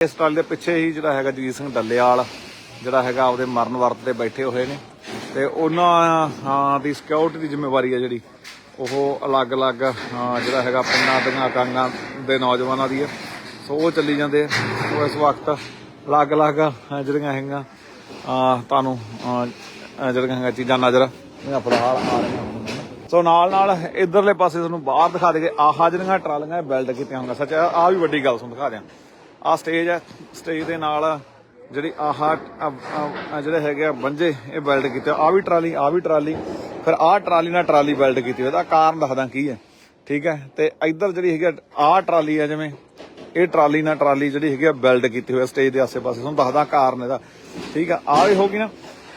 ਇਸ ਟਰਾਲੀ ਦੇ ਪਿੱਛੇ ਹੀ ਜਿਹੜਾ ਹੈਗਾ ਜਗੀਰ ਸਿੰਘ ਡੱਲੇਵਾਲ, ਜਿਹੜਾ ਹੈਗਾ ਆਪਦੇ ਮਰਨ ਵਰਤ ਤੇ ਬੈਠੇ ਹੋਏ ਨੇ। ਤੇ ਉਹਨਾਂ ਦੀ ਸਿਕਿਉਰਿਟੀ ਦੀ ਜ਼ਿੰਮੇਵਾਰੀ ਹੈ ਜਿਹੜੀ। ਉਹ ਅਲੱਗ-ਅਲੱਗ ਜਿਹੜਾ ਹੈਗਾ ਪਿੰਡਾਂ ਦੀਆਂ ਕਾਂਗਾਂ ਦੇ ਨੌਜਵਾਨਾਂ ਦੀ ਹੈ ਸੋ ਉਹ ਚੱਲੀ ਜਾਂਦੇ ਆ। ਉਹ ਇਸ ਵਕਤ ਅਲੱਗ-ਅਲੱਗ ਜਿਹੜੀਆਂ ਹੈਗੀਆਂ ਤੁਹਾਨੂੰ ਜਿਹੜੀਆਂ ਹੈਗੀਆਂ ਚੀਜ਼ਾਂ ਨਜ਼ਰ ਇਹ ਫਿਲਹਾਲ ਆ ਰਹੀਆਂ ਸੋ ਨਾਲ ਨਾਲ ਇਧਰਲੇ ਪਾਸੇ ਤੁਹਾਨੂੰ ਬਾਹਰ ਦਿਖਾ ਦੇਗੇ ਆਹ ਜਿਹੜੀਆਂ ਟਰਾਲੀਆਂ ਬੈਲਟ ਕੀਤੀਆਂ ਹੋਣਗੀਆਂ ਸੱਚ, ਆਹ ਵੀ ਵੱਡੀ ਗੱਲ ਤੁਹਾਨੂੰ ਦਿਖਾ ਦਿਆਂ। ਆ ਸਟੇਜ ਹੈ ਸਟੇਜ ਦੇ ਨਾਲ ਜਿਹੜੀ ਆਹ ਜਿਹੜੇ ਹੈਗੇ ਆ ਬੰਜੇ, ਇਹ ਬੈਲਟ ਕੀਤੇ ਆ। ਵੀ ਟਰਾਲੀ, ਆ ਵੀ ਟਰਾਲੀ, ਫਿਰ ਆਹ ਟਰਾਲੀ ਨਾਲ ਟਰਾਲੀ ਬੈਲਟ ਕੀਤੀ ਹੋਈ ਇਹਦਾ ਕਾਰਨ ਦੱਸਦਾ ਕੀ ਹੈ ਠੀਕ ਹੈ ਤੇ ਇੱਧਰ ਜਿਹੜੀ ਹੈਗੀ ਆਹ ਟਰਾਲੀ ਹੈ ਜਿਵੇਂ, ਇਹ ਟਰਾਲੀ ਨਾਲ ਟਰਾਲੀ ਜਿਹੜੀ ਹੈਗੀ ਆ ਬੈਲਟ ਕੀਤੀ ਹੋਈ ਸਟੇਜ ਦੇ ਆਸੇ-ਪਾਸੇ। ਤੁਹਾਨੂੰ ਦੱਸਦਾ ਕਾਰਨ ਇਹਦਾ। ਠੀਕ ਆ? ਆ ਵੀ ਹੋ ਗਈ ਨਾ।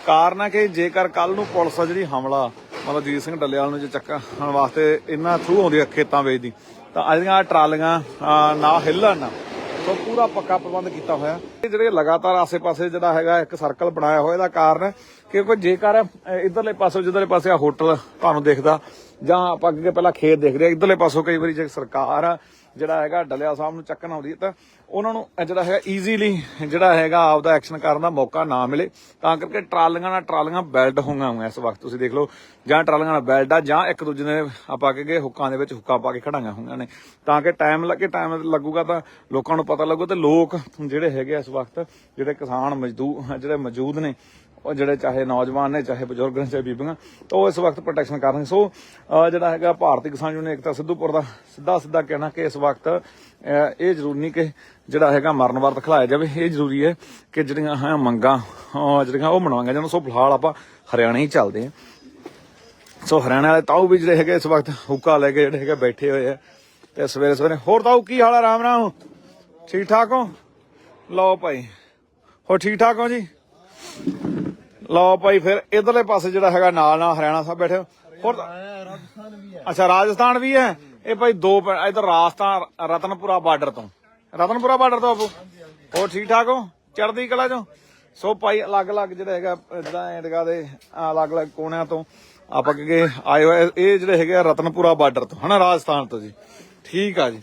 ਕਾਰਨ ਹੈ ਕਿ ਜੇਕਰ ਕੱਲ ਨੂੰ ਪੁਲਿਸ ਆ ਜਿਹੜੀ ਹਮਲਾ, ਮਤਲਬ ਜੀਤ ਸਿੰਘ ਡੱਲੇਵਾਲ ਨੂੰ ਜੇ ਚੱਕਣ ਵਾਸਤੇ ਇਹਨਾਂ ਥਰੂ ਆਉਂਦੀ ਆ ਖੇਤਾਂ ਵੇਚਦੀ, ਤਾਂ ਅਜਿਹੀਆਂ ਆਹ ਟਰਾਲੀਆਂ ਨਾ ਹਿੱਲਣ ਨਾ। ਸੋ ਪੂਰਾ ਪੱਕਾ ਪ੍ਰਬੰਧ ਕੀਤਾ ਹੋਇਆ। ਇਹ ਜਿਹੜੇ ਲਗਾਤਾਰ ਆਸੇ-ਪਾਸੇ ਜਿਹੜਾ ਹੈਗਾ, ਇੱਕ ਸਰਕਲ ਬਣਾਇਆ ਹੋਇਆ, ਇਹਦਾ ਕਾਰਨ ਕਿਉਂਕਿ ਜੇਕਰ ਇਧਰਲੇ ਪਾਸੇ, ਜਿੱਧਰਲੇ ਪਾਸੇ ਆ ਹੋਟਲ, ਤੁਹਾਨੂੰ ਦੇਖਦਾ ਜਾਂ ਆਪਾਂ ਅੱਗੇ ਪਹਿਲਾਂ ਖੇਤ ਦੇਖਦੇ ਆ ਇਧਰਲੇ ਪਾਸੋਂ ਕਈ ਵਾਰੀ ਜੇ ਸਰਕਾਰ ਆ, ਜਿਹੜਾ ਹੈਗਾ ਡਲਿਆ ਸਾਹਿਬ ਨੂੰ ਚੱਕਣ ਆਉਂਦੀ ਹੈ ਤਾਂ ਉਹਨਾਂ ਨੂੰ ਜਿਹੜਾ ਹੈਗਾ ਈਜ਼ੀਲੀ ਜਿਹੜਾ ਹੈਗਾ ਆਪਦਾ ਐਕਸ਼ਨ ਕਰਨ ਦਾ ਮੌਕਾ ਨਾ ਮਿਲੇ। ਤਾਂ ਕਰਕੇ ਟਰਾਲੀਆਂ ਨਾਲ ਟਰਾਲੀਆਂ ਬੈਲਟ ਹੋਈਆਂ ਹੋਈਆਂ ਇਸ ਵਕਤ ਤੁਸੀਂ ਦੇਖ ਲਓ ਜਾਂ ਟਰਾਲੀਆਂ ਨਾਲ ਬੈਲਟ ਆ ਜਾਂ ਇੱਕ ਦੂਜੇ ਨੇ ਆਪਾਂ ਕਹਗੇ ਹੁੱਕਾਂ ਦੇ ਵਿੱਚ ਹੁੱਕਾਂ ਪਾ ਕੇ ਖੜਾਈਆਂ ਹੋਈਆਂ ਨੇ। ਤਾਂ ਕਿ ਟਾਈਮ ਲੱਗੇ ਟਾਈਮ ਲੱਗੂਗਾ ਤਾਂ ਲੋਕਾਂ ਨੂੰ ਪਤਾ ਲੱਗੂ ਤੇ ਲੋਕ ਜਿਹੜੇ ਹੈਗੇ ਆ ਇਸ ਵਕਤ ਜਿਹੜੇ ਕਿਸਾਨ ਮਜ਼ਦੂਰ ਜਿਹੜੇ ਮੌਜੂਦ ਨੇ ਉਹ ਜਿਹੜੇ ਚਾਹੇ ਨੌਜਵਾਨ ਨੇ, ਚਾਹੇ ਬਜ਼ੁਰਗ ਨੇ, ਚਾਹੇ ਬੀਬੀਆਂ, ਤਾਂ ਉਹ ਇਸ ਵਕਤ ਪ੍ਰੋਟੈਕਸ਼ਨ ਕਰ ਰਹੇ ਸੋ ਜਿਹੜਾ ਹੈਗਾ ਭਾਰਤੀ ਕਿਸਾਨ ਯੂਨੀਅਨ ਏਕਤਾ ਸਿੱਧੂਪੁਰ ਦਾ ਸਿੱਧਾ ਸਿੱਧਾ ਕਹਿਣਾ ਕਿ ਇਸ ਵਕਤ ਇਹ ਜ਼ਰੂਰੀ ਨਹੀਂ ਕਿ ਜਿਹੜਾ ਹੈਗਾ ਮਰਨ ਵਰਤ ਖਿਲਾਇਆ ਜਾਵੇ। ਇਹ ਜ਼ਰੂਰੀ ਹੈ ਕਿ ਜਿਹੜੀਆਂ ਹੈ ਮੰਗਾਂ ਜਿਹੜੀਆਂ ਉਹ ਮਨਾਵਾਂਗੇ ਜਾਣ। ਸੋ, ਫਿਲਹਾਲ ਆਪਾਂ ਹਰਿਆਣਾ ਹੀ ਚੱਲਦੇ ਹਾਂ। ਸੋ, ਹਰਿਆਣਾ ਵਾਲੇ ਤਾਊ ਵੀ ਜਿਹੜੇ ਹੈਗੇ ਇਸ ਵਕਤ ਹੁੱਕਾ ਲੈ ਕੇ ਜਿਹੜੇ ਹੈਗੇ ਬੈਠੇ ਹੋਏ ਆ। ਤੇ ਸਵੇਰੇ ਸਵੇਰੇ, ਹੋਰ ਤਾਊ, ਕੀ ਹਾਲ ਆ? ਰਾਮ ਰਾਮ। ਠੀਕ ਠਾਕ ਹੋ? ਲਓ ਭਾਈ। ਹੋ ਠੀਕ ਠਾਕ ਹੋ ਜੀ? ਲਓ ਭਾਈ ਫਿਰ ਇਧਰਲੇ ਪਾਸੇ ਜਿਹੜਾ ਹੈਗਾ ਨਾਲ ਨਾਲ ਹਰਿਆਣਾ ਸਾਹਿਬ ਬੈਠੇ ਹੋ। ਹੋਰ ਅੱਛਾ ਰਾਜਸਥਾਨ ਵੀ ਹੈ। ਇਹ ਭਾਈ ਦੋ ਇਧਰ ਰਾਜਸਥਾਨ ਰਤਨਪੁਰਾ ਬਾਰਡਰ ਤੋਂ। ਰਤਨਪੁਰਾ ਬਾਰਡਰ ਤੋਂ ਆਪੋ ਹੋਰ ਠੀਕ ਠਾਕ ਹੋ? ਚੜ੍ਹਦੀ ਕਲਾ ਚੋਂ? ਸੋ ਭਾਈ ਅਲੱਗ-ਅਲੱਗ ਜਿਹੜਾ ਹੈਗਾ ਜਿੱਦਾਂ ਇੰਡੀਆ ਦੇ ਅਲੱਗ-ਅਲੱਗ ਕੋਨਿਆਂ ਤੋਂ ਆਪਾਂ ਕਿ ਆਏ ਹੋਏ ਇਹ ਜਿਹੜੇ ਹੈਗੇ ਰਤਨਪੁਰਾ ਬਾਰਡਰ ਤੋਂ ਹਨਾ ਰਾਜਸਥਾਨ ਤੋਂ ਜੀ। ਠੀਕ ਆ ਜੀ।